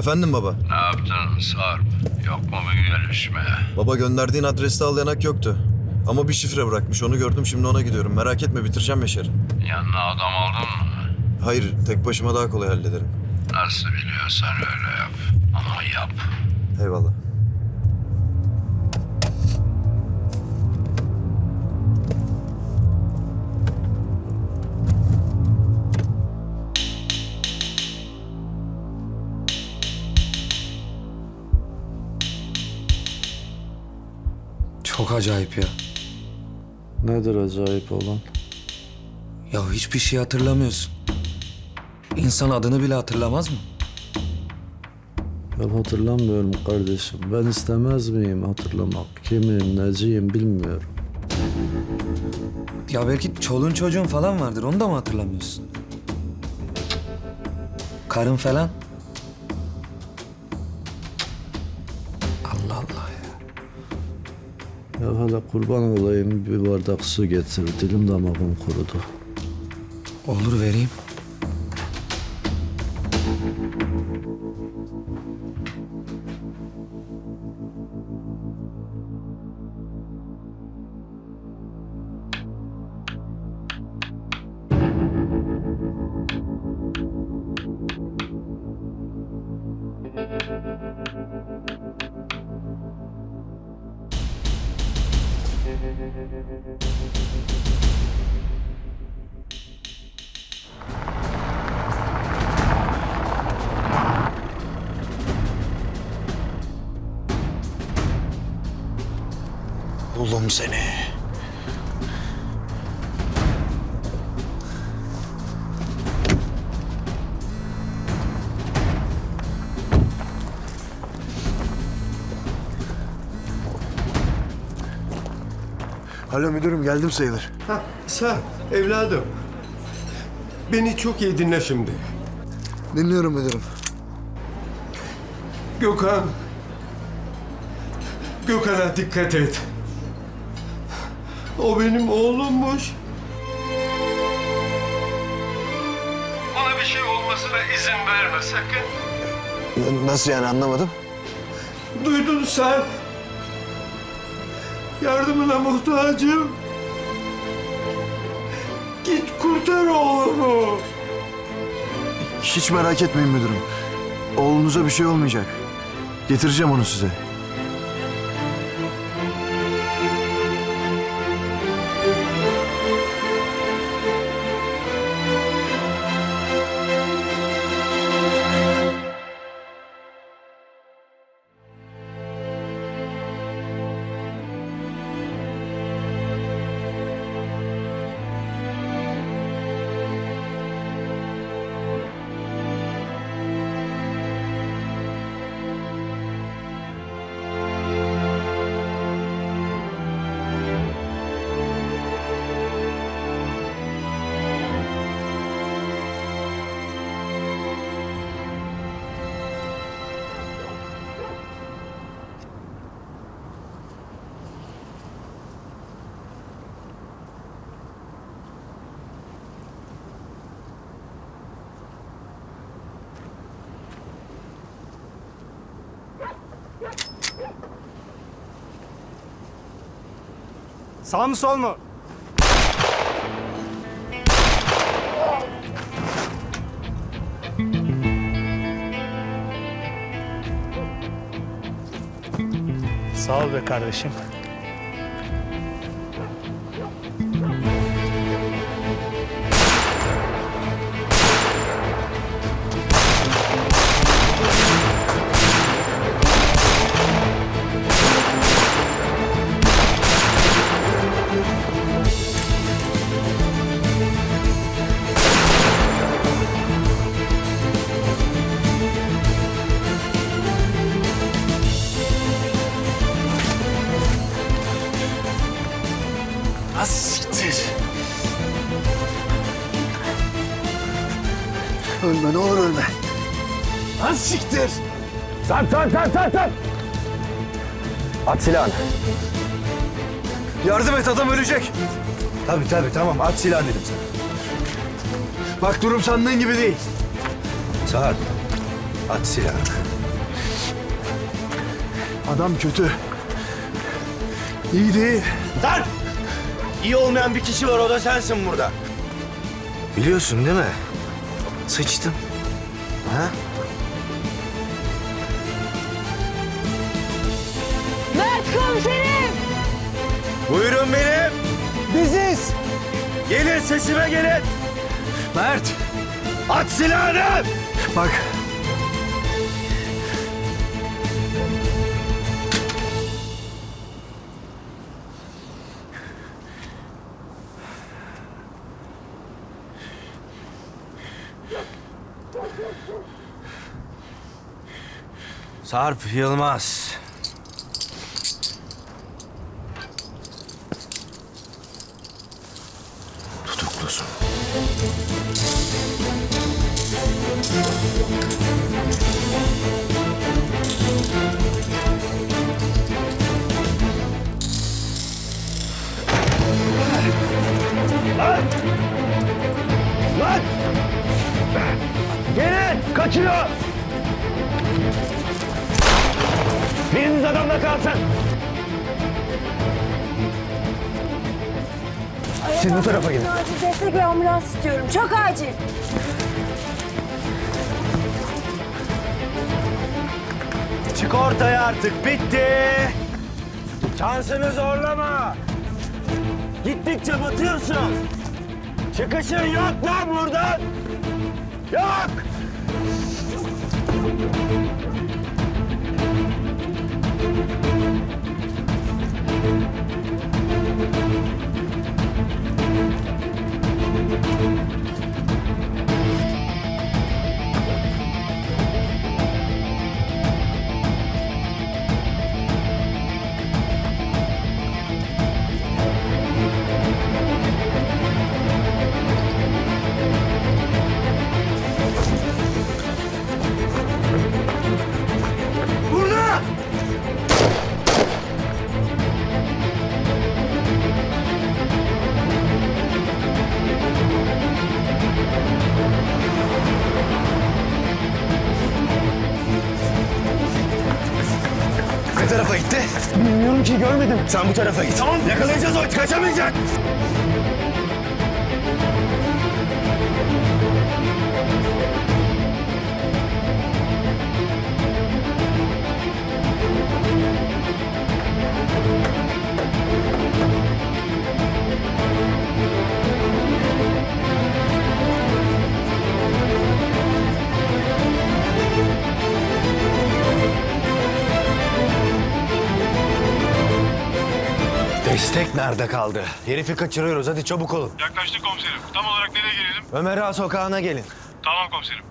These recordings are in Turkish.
Efendim baba. Ne yaptın Sarp? Yok mu bir gelişme? Baba gönderdiğin adreste al yanak yoktu. Ama bir şifre bırakmış onu gördüm şimdi ona gidiyorum. Merak etme bitireceğim Yaşar'ı. Yanına adam aldın mı? Hayır tek başıma daha kolay hallederim. Nasıl biliyorsan öyle yap. Ama yap. Eyvallah. Çok acayip ya. Nedir acayip olan? Ya hiçbir şey hatırlamıyorsun. İnsan adını bile hatırlamaz mı? Ben hatırlamıyorum kardeşim. Ben istemez miyim hatırlamak? Kimim, neciyim bilmiyorum. Ya belki çoluğun çocuğun falan vardır. Onu da mı hatırlamıyorsun? Karın falan? Hele kurban olayım bir bardak su getir. Dilim damağım kurudu. Olur vereyim. Seni. Alo müdürüm geldim sayılır. Ha, sen evladım. Beni çok iyi dinle şimdi. Dinliyorum müdürüm. Gökhan. Gökhan'a dikkat et. O benim oğlummuş. Ona bir şey olmasına izin verme sakın. N- Nasıl yani anlamadım. Duydun sen. Yardımına muhtacım. Git kurtar oğlumu. Hiç merak etmeyin müdürüm. Oğlunuza bir şey olmayacak. Getireceğim onu size. Sağ mı sol mu? Sağ ol be kardeşim. Ölme ne olur ölme. Lan siktir. Sen sen sen sen sen! At silahını. Yardım et adam ölecek. Tabii tabii tamam at silahını dedim sana. Bak durum sandığın gibi değil. Sarp. At silahını. Adam kötü. İyi değil. Lan! İyi olmayan bir kişi var o da sensin burada. Biliyorsun değil mi? Sıçtın. Ha? Mert komiserim! Buyurun benim. Biziz. Gelin sesime gelin. Mert. At silahını. Bak. Sarp Yılmaz. Siz bu tarafa gidin. Acil destek ve ambulans istiyorum. Çok acil. Çık ortaya artık bitti. Şansını zorlama. Gittikçe batıyorsun. Çıkışın yok lan buradan. Yok. Sen bu tarafa git. Tamam yakalayacağız o kaçamayacak. Destek nerede kaldı? Herifi kaçırıyoruz hadi çabuk olun. Yaklaştık komiserim. Tam olarak nereye gelelim? Ömer Ağa sokağına gelin. Tamam komiserim.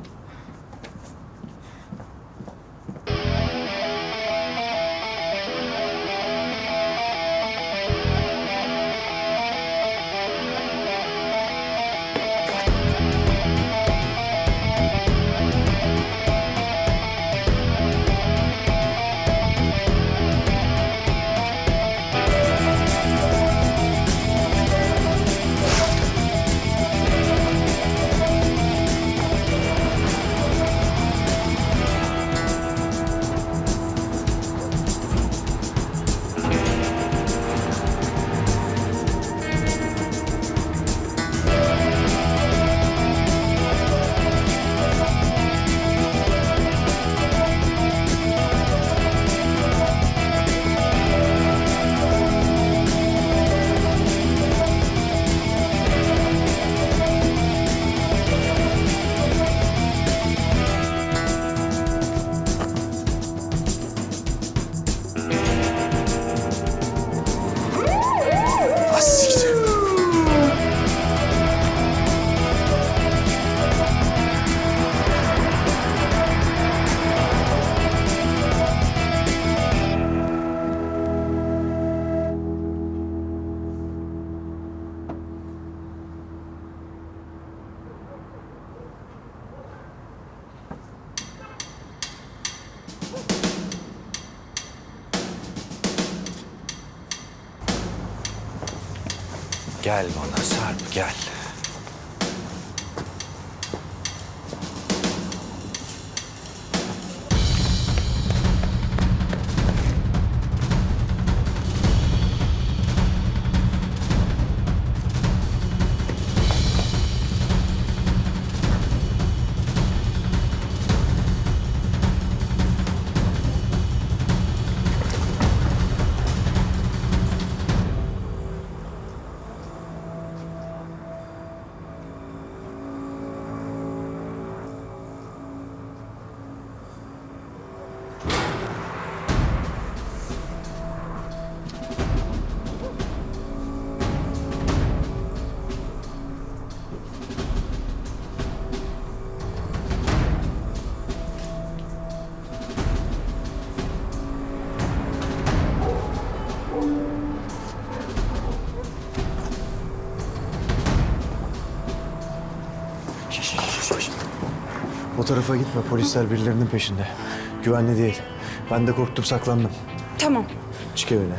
Gel bana Sarp gel. Tarafa gitme. Polisler birilerinin peşinde. Güvenli değil. Ben de korktum saklandım. Tamam. Çık evine.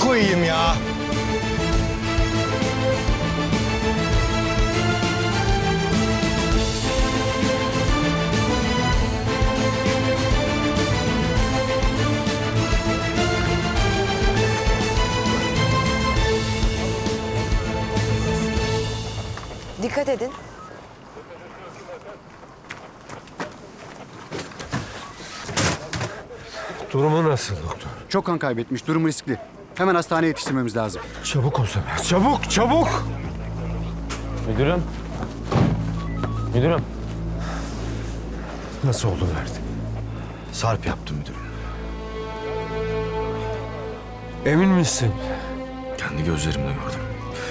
Koyayım ya. Dikkat edin. Durumu nasıl doktor? Çok kan kaybetmiş, durumu riskli. Hemen hastaneye yetiştirmemiz lazım. Çabuk olsa biraz. Çabuk, çabuk. Müdürüm. Müdürüm. Nasıl oldu Mert? Sarp yaptı müdürüm. Emin misin? Kendi gözlerimle gördüm.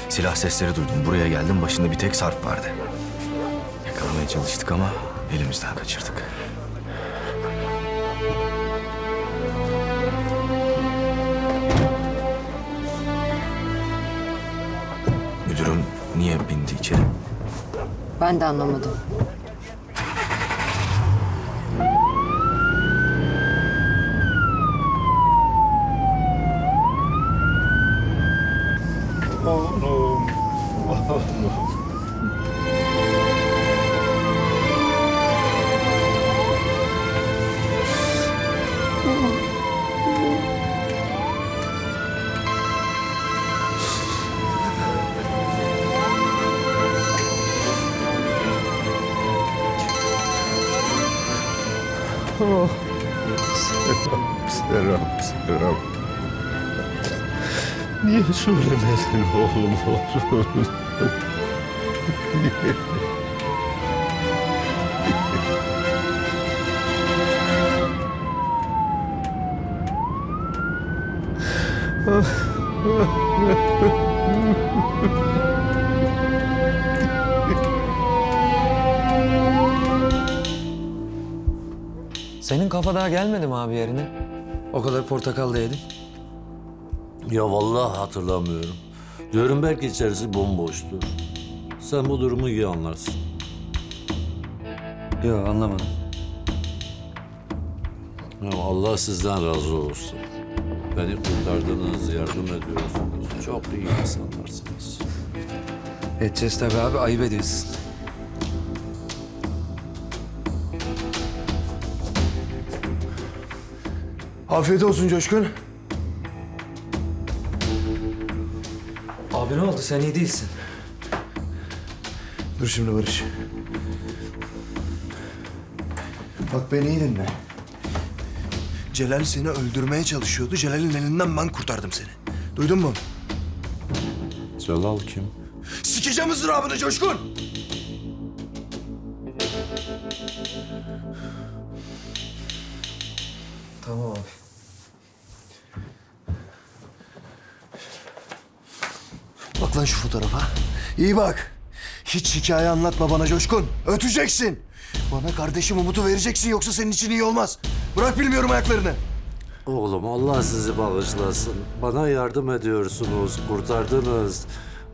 Silah sesleri duydum. Buraya geldim. Başında bir tek Sarp vardı. Yakalamaya çalıştık ama elimizden kaçırdık. Niye bindi içeri? Ben de anlamadım. Söylemedin oğlum oğlum? Senin kafa daha gelmedi mi abi yerine? O kadar portakal da yedin. Ya vallahi hatırlamıyorum. Diyorum belki içerisi bomboştu. Sen bu durumu iyi anlarsın. Yok anlamadım. Ya Allah sizden razı olsun. Beni kurtardınız, yardım ediyorsunuz. Çok iyi insanlarsınız. Edeceğiz tabii abi ayıp ediyorsun. Afiyet olsun Coşkun. Abi ne oldu sen iyi değilsin. Dur şimdi Barış. Bak beni iyi dinle. Celal seni öldürmeye çalışıyordu. Celal'in elinden ben kurtardım seni. Duydun mu? Celal kim? Sikeceğim ızdırabını Coşkun. Lan şu fotoğrafa. İyi bak. Hiç hikaye anlatma bana Coşkun. Öteceksin. Bana kardeşim Umut'u vereceksin yoksa senin için iyi olmaz. Bırak bilmiyorum ayaklarını. Oğlum Allah sizi bağışlasın. Bana yardım ediyorsunuz, kurtardınız.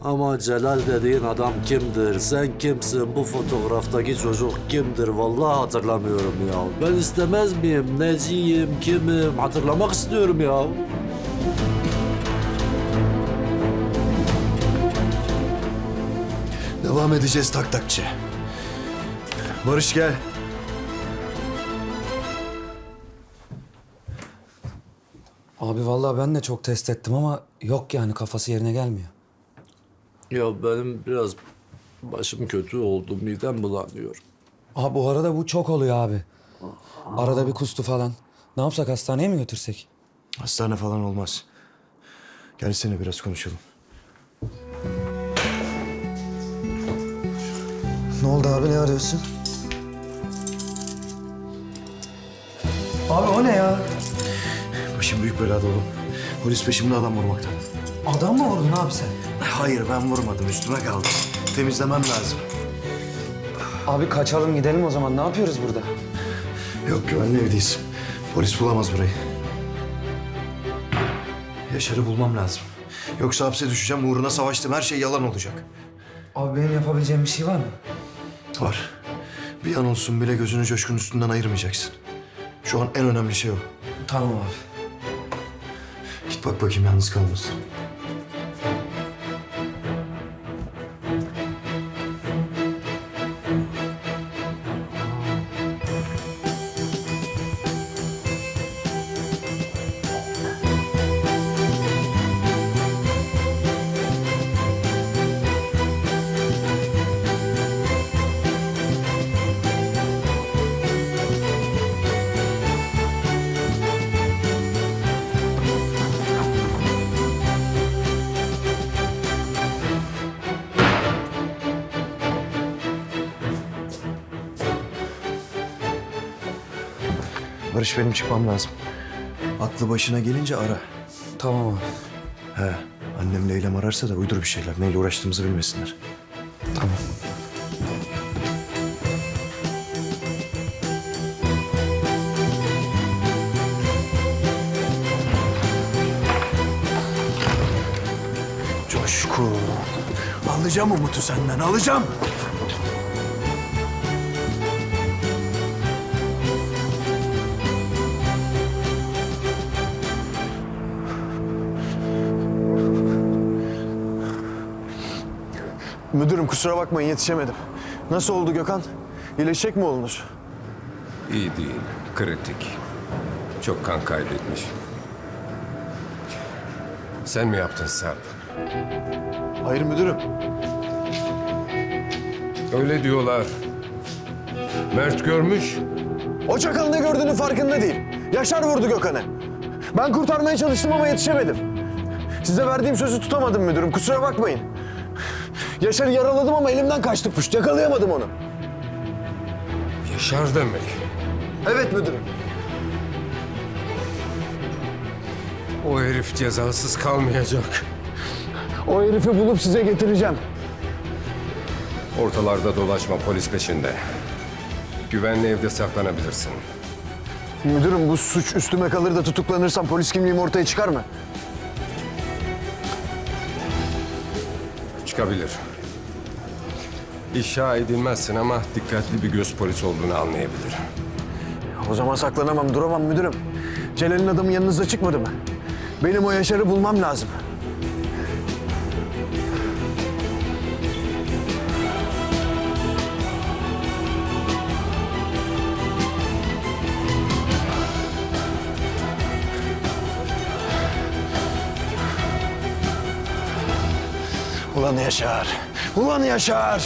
Ama Celal dediğin adam kimdir? Sen kimsin? Bu fotoğraftaki çocuk kimdir? Vallahi hatırlamıyorum ya. Ben istemez miyim? Neciyim? Kimim? Hatırlamak istiyorum ya. Devam edeceğiz tak takçı. Barış gel. Abi vallahi ben de çok test ettim ama yok yani kafası yerine gelmiyor. Ya benim biraz başım kötü oldu, midem bulanıyor. Abi bu arada bu çok oluyor abi. Arada bir kustu falan. Ne yapsak hastaneye mi götürsek? Hastane falan olmaz. Gelsene biraz konuşalım. Ne oldu abi ne arıyorsun? Abi o ne ya? Başım büyük belada oğlum. Polis peşimde adam vurmaktan. Adam mı vurdun abi sen? Hayır ben vurmadım üstüme kaldı. Temizlemem lazım. Abi kaçalım gidelim o zaman. Ne yapıyoruz burada? Yok güvenli evdeyiz. Polis bulamaz burayı. Yaşar'ı bulmam lazım. Yoksa hapse düşeceğim uğruna savaştım her şey yalan olacak. Abi benim yapabileceğim bir şey var mı? Var. Bir an olsun bile gözünü coşkun üstünden ayırmayacaksın. Şu an en önemli şey o. Tamam abi. Git bak bakayım yalnız kalmasın. Barış benim çıkmam lazım. Aklı başına gelince ara. Tamam abi. He, annem Leyla'm ararsa da uydur bir şeyler. Neyle uğraştığımızı bilmesinler. Tamam. Coşkun. Alacağım Umut'u senden, alacağım. Müdürüm kusura bakmayın yetişemedim. Nasıl oldu Gökhan? İyileşecek mi oğlunuz? İyi değil. Kritik. Çok kan kaybetmiş. Sen mi yaptın Sarp? Hayır müdürüm. Öyle diyorlar. Mert görmüş. O çakal ne gördüğünün farkında değil. Yaşar vurdu Gökhan'ı. Ben kurtarmaya çalıştım ama yetişemedim. Size verdiğim sözü tutamadım müdürüm. Kusura bakmayın. Yaşar'ı yaraladım ama elimden kaçtı kuş. Yakalayamadım onu. Yaşar demek. Evet müdürüm. O herif cezasız kalmayacak. O herifi bulup size getireceğim. Ortalarda dolaşma polis peşinde. Güvenli evde saklanabilirsin. Müdürüm bu suç üstüme kalır da tutuklanırsam polis kimliğim ortaya çıkar mı? Çıkabilir. İşa edilmezsin ama dikkatli bir göz polis olduğunu anlayabilir. O zaman saklanamam, duramam müdürüm. Celal'in adamı yanınızda çıkmadı mı? Benim o Yaşar'ı bulmam lazım. Ulan Yaşar! Ulan Yaşar!